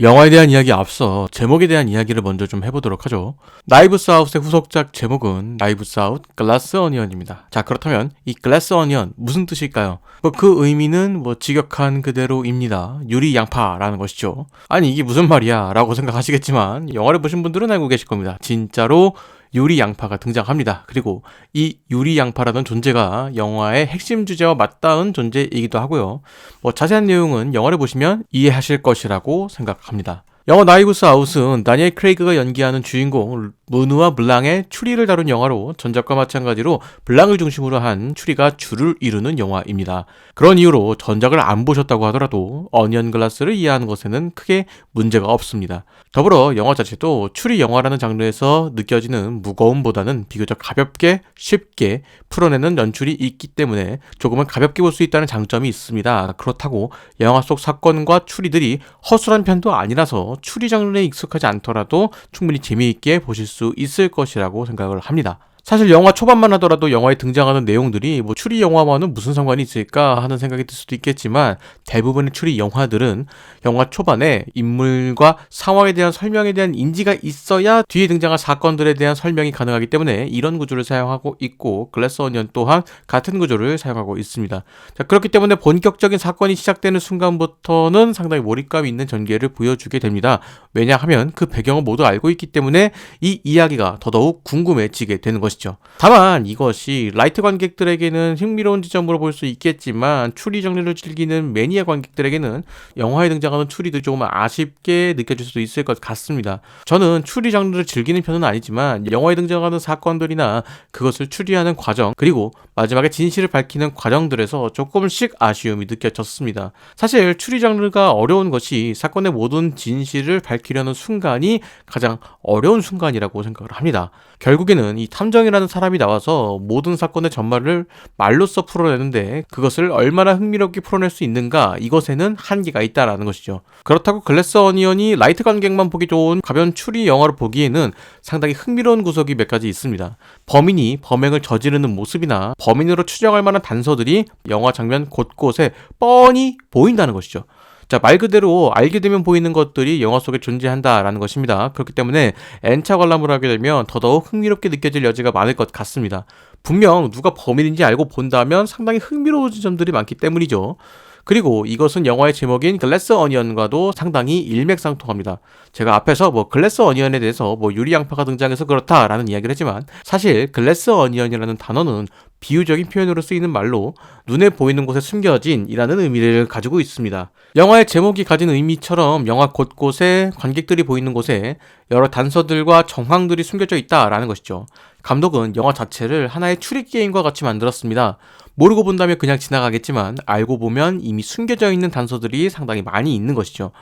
영화에 대한 이야기 앞서 제목에 대한 이야기를 먼저 좀 해보도록 하죠. 나이브스 아웃의 후속작 제목은 나이브스 아웃 글라스 어니언입니다. 자 그렇다면 이 글라스 어니언 무슨 뜻일까요? 뭐 그 의미는 뭐 직역한 그대로입니다. 유리 양파라는 것이죠. 아니 이게 무슨 말이야 라고 생각하시겠지만 영화를 보신 분들은 알고 계실 겁니다. 진짜로 유리 양파가 등장합니다. 그리고 이 유리 양파라는 존재가 영화의 핵심 주제와 맞닿은 존재이기도 하고요. 뭐 자세한 내용은 영화를 보시면 이해하실 것이라고 생각합니다. 영화 나이브스 아웃은 다니엘 크레이그가 연기하는 주인공 무누와 블랑의 추리를 다룬 영화로 전작과 마찬가지로 블랑을 중심으로 한 추리가 주를 이루는 영화입니다. 그런 이유로 전작을 안 보셨다고 하더라도 어니언 글라스를 이해하는 것에는 크게 문제가 없습니다. 더불어 영화 자체도 추리 영화라는 장르에서 느껴지는 무거움보다는 비교적 가볍게 쉽게 풀어내는 연출이 있기 때문에 조금은 가볍게 볼 수 있다는 장점이 있습니다. 그렇다고 영화 속 사건과 추리들이 허술한 편도 아니라서 추리 장르에 익숙하지 않더라도 충분히 재미있게 보실 수 있을 것이라고 생각을 합니다. 사실 영화 초반만 하더라도 영화에 등장하는 내용들이 뭐 추리 영화와는 무슨 상관이 있을까 하는 생각이 들 수도 있겠지만 대부분의 추리 영화들은 영화 초반에 인물과 상황에 대한 설명에 대한 인지가 있어야 뒤에 등장할 사건들에 대한 설명이 가능하기 때문에 이런 구조를 사용하고 있고 글래스 어니언 또한 같은 구조를 사용하고 있습니다. 자, 그렇기 때문에 본격적인 사건이 시작되는 순간부터는 상당히 몰입감 있는 전개를 보여주게 됩니다. 왜냐하면 그 배경을 모두 알고 있기 때문에 이 이야기가 더더욱 궁금해지게 되는 것이죠. 것이죠. 다만 이것이 라이트 관객들에게는 흥미로운 지점으로 볼 수 있겠지만 추리 장르를 즐기는 매니아 관객들에게는 영화에 등장하는 추리도 조금 아쉽게 느껴질 수도 있을 것 같습니다. 저는 추리 장르를 즐기는 편은 아니지만 영화에 등장하는 사건들이나 그것을 추리하는 과정 그리고 마지막에 진실을 밝히는 과정들에서 조금씩 아쉬움이 느껴졌습니다. 사실 추리 장르가 어려운 것이 사건의 모든 진실을 밝히려는 순간이 가장 어려운 순간이라고 생각을 합니다. 결국에는 이 탐정 이라는 사람이 나와서 모든 사건의 전말을 말로써 풀어내는데 그것을 얼마나 흥미롭게 풀어낼 수 있는가 이것에는 한계가 있다라는 것이죠. 그렇다고 글래스 어니언이 라이트 관객만 보기 좋은 가벼운 추리 영화로 보기에는 상당히 흥미로운 구석이 몇 가지 있습니다. 범인이 범행을 저지르는 모습이나 범인으로 추정할 만한 단서들이 영화 장면 곳곳에 뻔히 보인다는 것이죠. 자, 말 그대로 알게 되면 보이는 것들이 영화 속에 존재한다라는 것입니다. 그렇기 때문에 N차 관람을 하게 되면 더더욱 흥미롭게 느껴질 여지가 많을 것 같습니다. 분명 누가 범인인지 알고 본다면 상당히 흥미로운 점들이 많기 때문이죠. 그리고 이것은 영화의 제목인 글래스 어니언과도 상당히 일맥상통합니다. 제가 앞에서 뭐 글래스 어니언에 대해서 뭐 유리 양파가 등장해서 그렇다라는 이야기를 했지만 사실 글래스 어니언이라는 단어는 비유적인 표현으로 쓰이는 말로 눈에 보이는 곳에 숨겨진 이라는 의미를 가지고 있습니다. 영화의 제목이 가진 의미처럼 영화 곳곳에 관객들이 보이는 곳에 여러 단서들과 정황들이 숨겨져 있다라는 것이죠. 감독은 영화 자체를 하나의 추리 게임과 같이 만들었습니다. 모르고 본다면 그냥 지나가겠지만 알고 보면 이미 숨겨져 있는 단서들이 상당히 많이 있는 것이죠.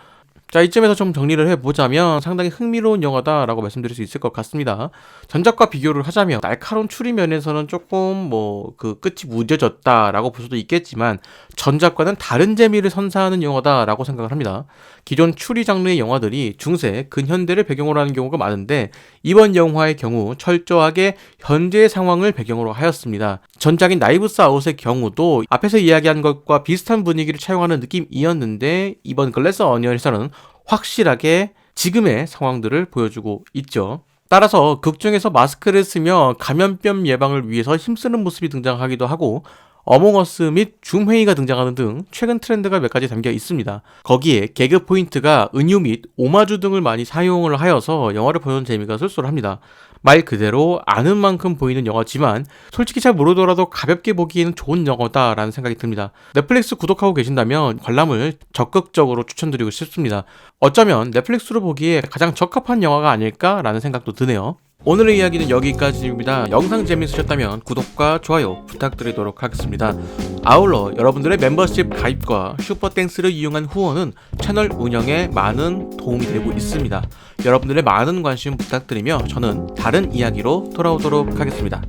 자, 이쯤에서 좀 정리를 해보자면 상당히 흥미로운 영화다라고 말씀드릴 수 있을 것 같습니다. 전작과 비교를 하자면 날카로운 추리 면에서는 조금 뭐 그 끝이 무뎌졌다라고 볼 수도 있겠지만 전작과는 다른 재미를 선사하는 영화다라고 생각을 합니다. 기존 추리 장르의 영화들이 중세, 근현대를 배경으로 하는 경우가 많은데 이번 영화의 경우 철저하게 현재의 상황을 배경으로 하였습니다. 전작인 나이브스 아웃의 경우도 앞에서 이야기한 것과 비슷한 분위기를 차용하는 느낌이었는데 이번 글래스 어니언에서는 확실하게 지금의 상황들을 보여주고 있죠. 따라서 극 중에서 마스크를 쓰며 감염병 예방을 위해서 힘쓰는 모습이 등장하기도 하고 어몽어스 및 줌회의가 등장하는 등 최근 트렌드가 몇 가지 담겨 있습니다. 거기에 개그 포인트가 은유 및 오마주 등을 많이 사용을 하여서 영화를 보는 재미가 쏠쏠합니다. 말 그대로 아는 만큼 보이는 영화지만 솔직히 잘 모르더라도 가볍게 보기에는 좋은 영화다라는 생각이 듭니다. 넷플릭스 구독하고 계신다면 관람을 적극적으로 추천드리고 싶습니다. 어쩌면 넷플릭스로 보기에 가장 적합한 영화가 아닐까라는 생각도 드네요. 오늘의 이야기는 여기까지입니다. 영상 재밌으셨다면 구독과 좋아요 부탁드리도록 하겠습니다. 아울러 여러분들의 멤버십 가입과 슈퍼땡스를 이용한 후원은 채널 운영에 많은 도움이 되고 있습니다. 여러분들의 많은 관심 부탁드리며 저는 다른 이야기로 돌아오도록 하겠습니다.